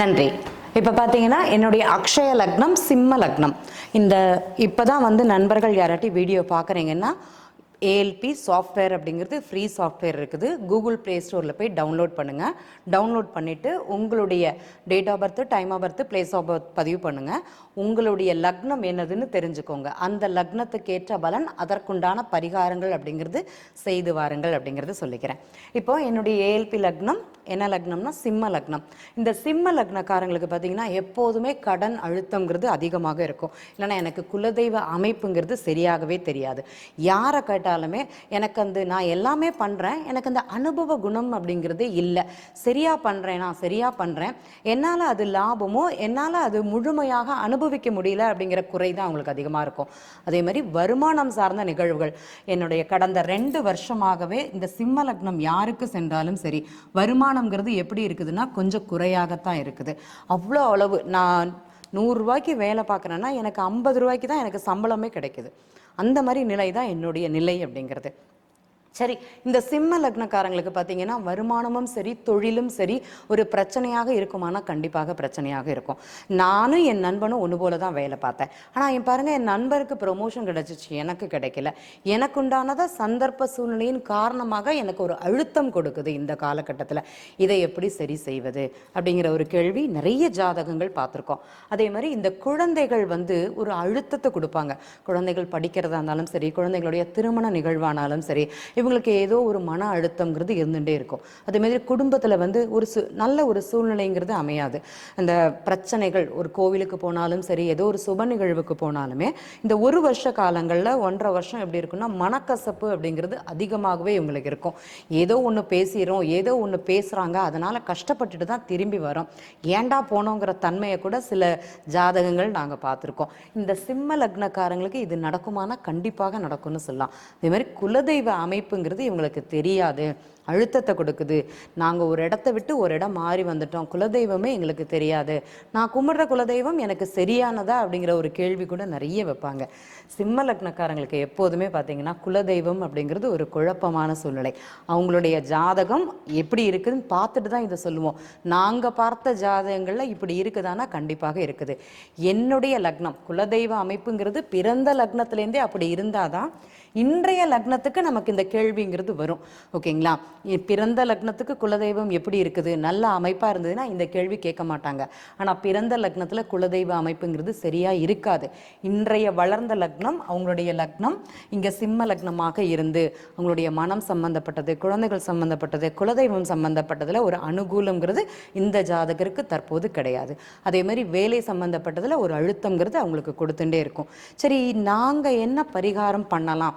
நன்றி. இப்போ பார்த்தீங்கன்னா என்னுடைய அக்ஷய லக்னம் சிம்ம லக்னம். இந்த இப்போ தான் வந்து நண்பர்கள் யாராட்டி வீடியோ பார்க்குறீங்கன்னா ஏஎல்பி சாஃப்ட்வேர் அப்படிங்கிறது ஃப்ரீ சாஃப்ட்வேர் இருக்குது. கூகுள் ப்ளே ஸ்டோரில் போய் டவுன்லோட் பண்ணுங்கள் டவுன்லோட் பண்ணிவிட்டு உங்களுடைய date of birth time of birth place of birth பதிவு பண்ணுங்கள் உங்களுடைய லக்னம் என்னதுன்னு தெரிஞ்சுக்கோங்க. அந்த லக்னத்துக்கேற்ற பலன் அதற்குண்டான பரிகாரங்கள் அப்படிங்கிறது செய்து வாருங்கள் அப்படிங்கிறது சொல்லிக்கிறேன். இப்போது என்னுடைய ஏஎல்பி லக்னம் என்ன லக்னம்னா சிம்ம லக்னம். இந்த சிம்ம லக்னக்காரங்களுக்கு பார்த்தீங்கன்னா எப்போதுமே கடன் அழுத்தங்கிறது அதிகமாக இருக்கும். இல்லைன்னா எனக்கு குலதெய்வ அமைப்புங்கிறது சரியாகவே தெரியாது. யாரை கேட்டாலுமே எனக்கு அந்த நான் எல்லாமே பண்ணுறேன் எனக்கு அந்த அனுபவ குணம் அப்படிங்கிறது இல்லை. சரியாக பண்ணுறேன் நான் சரியாக பண்ணுறேன் என்னால் அது லாபமோ என்னால் அது முழுமையாக அனுபவிக்க முடியல அப்படிங்கிற குறை தான் அவங்களுக்கு அதிகமாக இருக்கும். அதே மாதிரி வருமானம் சார்ந்த நிகழ்வுகள். என்னுடைய கடந்த ரெண்டு வருஷமாகவே இந்த சிம்ம லக்னம் யாருக்கு சென்றாலும் சரி வருமானம்ங்கிறது எப்படி இருக்குதுன்னா கொஞ்சம் குறையாகத்தான் இருக்குது. அவ்வளோ அளவு நான் நூறுரூவாய்க்கு வேலை பார்க்குறேன்னா எனக்கு ஐம்பது ரூபாய்க்கு தான் எனக்கு சம்பளமே கிடைக்குது. அந்த மாதிரி நிலை தான் என்னுடைய நிலை அப்படிங்கிறது. சரி இந்த சிம்ம லக்னக்காரங்களுக்கு பார்த்தீங்கன்னா வருமானமும் சரி தொழிலும் சரி ஒரு பிரச்சனையாக இருக்குமானா கண்டிப்பாக பிரச்சனையாக இருக்கும். நானும் என் நண்பனும் ஒன்று போல தான் வேலை பார்த்தேன். ஆனால் என் பாருங்க என் நண்பருக்கு ப்ரொமோஷன் கிடைச்சிச்சு எனக்கு கிடைக்கல. எனக்கு உண்டானதை சந்தர்ப்ப சூழ்நிலையின் காரணமாக எனக்கு ஒரு அழுத்தம் கொடுக்குது இந்த காலகட்டத்தில். இதை எப்படி சரி செய்வது அப்படிங்கிற ஒரு கேள்வி நிறைய ஜாதகங்கள் பார்த்துருக்கோம். அதே மாதிரி இந்த குழந்தைகள் வந்து ஒரு அழுத்தத்தை கொடுப்பாங்க. குழந்தைகள் படிக்கிறதா இருந்தாலும் சரி குழந்தைகளுடைய திருமண நிகழ்வானாலும் சரி இவங்களுக்கு ஏதோ ஒரு மன அழுத்தங்கிறது இருந்துகிட்டே இருக்கும். அதே மாதிரி குடும்பத்தில் வந்து ஒரு சு நல்ல ஒரு சூழ்நிலைங்கிறது அமையாது. அந்த பிரச்சனைகள் ஒரு கோவிலுக்கு போனாலும் சரி ஏதோ ஒரு சுப நிகழ்வுக்கு போனாலுமே இந்த ஒரு வருஷ காலங்களில் ஒன்றரை வருஷம் எப்படி இருக்குன்னா மனக்கசப்பு அப்படிங்கிறது அதிகமாகவே இவங்களுக்கு இருக்கும். ஏதோ ஒன்று பேசிடுறோம் ஏதோ ஒன்று பேசுகிறாங்க அதனால் கஷ்டப்பட்டுட்டு தான் திரும்பி வரோம். ஏண்டா போனோங்கிற தன்மையை கூட சில ஜாதகங்கள் நாங்கள் பார்த்துருக்கோம். இந்த சிம்ம லக்னக்காரங்களுக்கு இது நடக்குமானா கண்டிப்பாக நடக்கும்னு சொல்லலாம். அதே மாதிரி குலதெய்வ அமைப்புங்கிறது இவங்களுக்கு தெரியாது. அழுத்தத்தை கொடுக்குது. நாங்கள் ஒரு இடத்த விட்டு ஒரு இடம் மாறி வந்துட்டோம். குலதெய்வமே எங்களுக்கு தெரியாது. நான் கும்பிடுற குலதெய்வம் எனக்கு சரியானதா அப்படிங்கிற ஒரு கேள்வி கூட நிறைய வைப்பாங்க. சிம்ம லக்னக்காரங்களுக்கு எப்போதுமே பார்த்தீங்கன்னா குலதெய்வம் அப்படிங்கிறது ஒரு குழப்பமான சூழ்நிலை. அவங்களுடைய ஜாதகம் எப்படி இருக்குதுன்னு பார்த்துட்டு தான் இதை சொல்லுவோம். நாங்கள் பார்த்த ஜாதகங்களில் இப்படி இருக்குதானா? கண்டிப்பாக இருக்குது. என்னுடைய லக்னம் குலதெய்வ அமைப்புங்கிறது பிறந்த லக்னத்துலேருந்தே அப்படி இருந்தாதான் இன்றைய லக்னத்துக்கு நமக்கு இந்த கேள்விங்கிறது வரும். ஓகேங்களா? பிறந்த லக்னத்துக்கு குலதெய்வம் எப்படி இருக்குது? நல்ல அமைப்பாக இருந்ததுன்னா இந்த கேள்வி கேட்க மாட்டாங்க. ஆனால் பிறந்த லக்னத்தில் குலதெய்வ அமைப்புங்கிறது சரியாக இருக்காது. இன்றைய வளர்ந்த லக்னம் அவங்களுடைய லக்னம் இங்கே சிம்ம லக்னமாக இருந்து அவங்களுடைய மனம் சம்பந்தப்பட்டது குழந்தைகள் சம்பந்தப்பட்டது குலதெய்வம் சம்பந்தப்பட்டதில் ஒரு அனுகூலங்கிறது இந்த ஜாதகருக்கு தற்போது கிடையாது. அதே மாதிரி வேலை சம்பந்தப்பட்டதில் ஒரு அழுத்தங்கிறது அவங்களுக்கு கொடுத்துட்டே இருக்கும். சரி நாங்கள் என்ன பரிகாரம் பண்ணலாம்?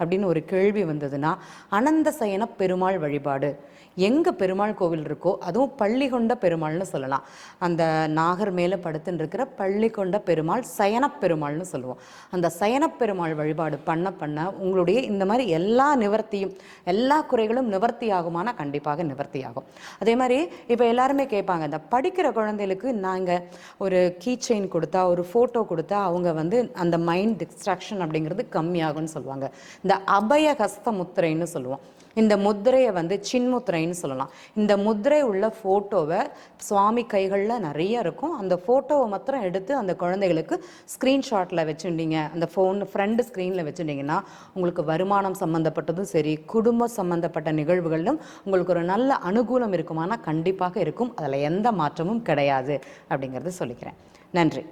அப்படின்னு ஒரு கேள்வி வந்ததுன்னா அனந்த சயன பெருமாள் வழிபாடு. எங்கே பெருமாள் கோவில் இருக்கோ அதுவும் பள்ளி கொண்ட பெருமாள்னு சொல்லலாம். அந்த நாகர் மேலே படுத்துன்னு இருக்கிற பள்ளி கொண்ட பெருமாள் சயனப்பெருமாள்னு சொல்லுவோம். அந்த சயனப்பெருமாள் வழிபாடு பண்ண பண்ண உங்களுடைய இந்த மாதிரி எல்லா நிவர்த்தியும் எல்லா குறைகளும் நிவர்த்தி ஆகுமானா கண்டிப்பாக நிவர்த்தி ஆகும் அதே மாதிரி இப்போ எல்லாருமே கேட்பாங்க இந்த படிக்கிற குழந்தைகளுக்கு நாங்கள் ஒரு கீ செயின் கொடுத்தா ஒரு ஃபோட்டோ கொடுத்தா அவங்க வந்து அந்த மைண்ட் டிஸ்ட்ராக்ஷன் அப்படிங்கிறது கம்மியாகும்னு சொல்லுவாங்க. இந்த இந்த அபயஹஸ்த முத்திரைன்னு சொல்லுவோம். இந்த முத்திரையை வந்து சின்முத்திரைன்னு சொல்லலாம். இந்த முத்திரை உள்ள ஃபோட்டோவை சுவாமி கைகளில் நிறைய இருக்கும். அந்த ஃபோட்டோவை மாத்திரம் எடுத்து அந்த குழந்தைகளுக்கு ஸ்க்ரீன்ஷாட்டில் வச்சுட்டீங்க அந்த ஃபோன் ஃப்ரண்ட் ஸ்க்ரீனில் வச்சுட்டிங்கன்னா உங்களுக்கு வருமானம் சம்மந்தப்பட்டதும் சரி குடும்ப சம்மந்தப்பட்ட நிகழ்வுகளிலும் உங்களுக்கு ஒரு நல்ல அனுகூலம் இருக்குமானா கண்டிப்பாக இருக்கும். அதில் எந்த மாற்றமும் கிடையாது அப்படிங்கிறது சொல்லிக்கிறேன். நன்றி.